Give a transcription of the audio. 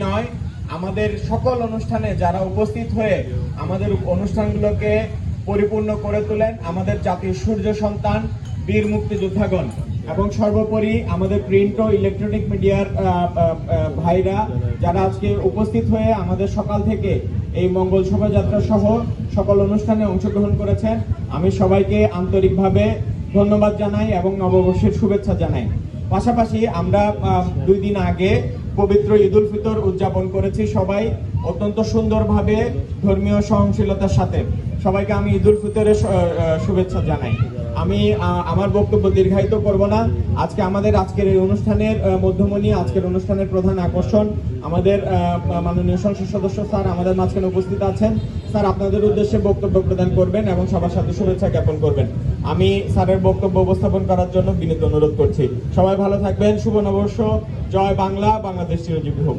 নয়, আমাদের সকল অনুষ্ঠানে যারা উপস্থিত হয়ে আমাদের অনুষ্ঠানগুলোকে পরিপূর্ণ করে তোলেন, আমাদের জাতির সূর্য সন্তান, বীর মুক্তিযোদ্ধাগণ এবং সর্বোপরি আমাদের প্রিন্ট ও ইলেকট্রনিক মিডিয়ার ভাইরা যারা আজকে উপস্থিত হয়ে আমাদের সকাল থেকে এই মঙ্গল শোভাযাত্রা সহ সকল অনুষ্ঠানে অংশগ্রহণ করেছেন, আমি সবাইকে আন্তরিকভাবে ধন্যবাদ জানাই এবং নববর্ষের শুভেচ্ছা জানাই। পাশাপাশি আমরা দুই দিন আগে পবিত্র ঈদ উল ফিতর উদযাপন করেছি সবাই অত্যন্ত সুন্দরভাবে ধর্মীয় সহনশীলতার সাথে। সবাইকে আমি ঈদ উল ফিতরের শুভেচ্ছা জানাই। আমি আমার বক্তব্য দীর্ঘায়িত করব না। আজকে আমাদের আজকের এই অনুষ্ঠানের মধ্যমণি, আজকের অনুষ্ঠানের প্রধান আকর্ষণ আমাদের মাননীয় সংসদ সদস্য স্যার আমাদের মাঝখানে উপস্থিত আছেন। স্যার, আপনাদের উদ্দেশ্যে বক্তব্য প্রদান করবেন এবং সবার সাথে শুভেচ্ছা জ্ঞাপন করবেন। আমি স্যারের বক্তব্য উপস্থাপন করার জন্য বিনীত অনুরোধ করছি। সবাই ভালো থাকবেন, শুভ নববর্ষ, জয় বাংলা, বাংলাদেশ চিরজীবী হোক।